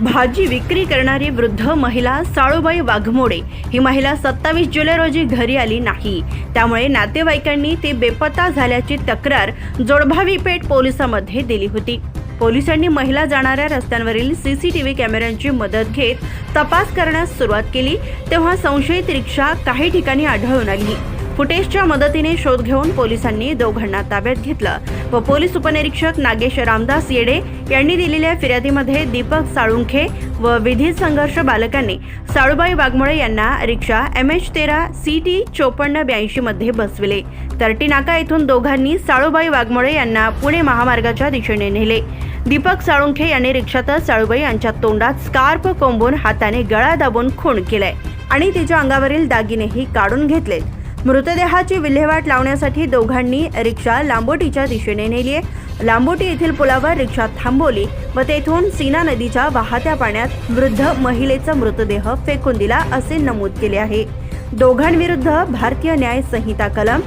भाजी विक्री करणारी वृद्ध महिला साळूबाई वाघमोडे ही महिला सत्तावीस जुलै रोजी घरी आली नाही. त्यामुळे नातेवाईकांनी ती बेपत्ता झाल्याची तक्रार जोडभावी पेठ पोलिसांमध्ये दिली होती. पोलिसांनी महिला जाणाऱ्या रस्त्यांवरील सीसीटीव्ही कॅमेऱ्यांची मदत घेत तपास करण्यास सुरुवात केली तेव्हा संशयित रिक्षा काही ठिकाणी आढळून आली. फुटेजच्या मदतीने शोध घेऊन पोलिसांनी दोघांना ताब्यात घेतलं व पोलीस उपनिरीक्षक नागेश रामदास येडे यांनी दिलेल्या फिर्यादीमध्ये दीपक साळुंखे व विधी संघर्ष बालकांनी साळूबाई वाघमोळे यांना रिक्षा एम एच तेरा सी टी चोपन्न ब्याऐंशी मध्ये बसविले. तरटी नाका येथून दोघांनी साळूबाई वाघमोळे यांना पुणे महामार्गाच्या दिशेने नेले. दीपक साळुंखे यांनी रिक्षातच साळूबाई यांच्या तोंडात स्कार्फ कोंबून हाताने गळा दाबून खून केलाय आणि तिच्या अंगावरील दागिनेही काढून घेतलेत. मृतदेहाची विल्हेवाट लावण्यासाठी दोघांनी रिक्षा लांबोटीच्या दिशेने नेली आहे. लांबोटी येथील पुलावर रिक्षा थांबवली व तेथून सीना नदीच्या वाहत्या पाण्यात वृद्ध महिलेचा मृतदेह फेकून दिला असे नमूद केले आहे. दोघांविरुद्ध भारतीय न्याय संहिता कलम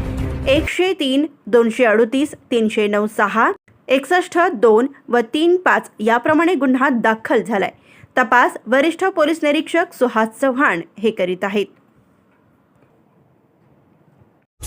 एकशे तीन दोनशे अडुतीस तीनशे नऊ सहा एकसष्ट दोन व तीन पाच याप्रमाणे गुन्हा दाखल झालाय. तपास वरिष्ठ पोलीस निरीक्षक सुहास चव्हाण हे करीत आहेत.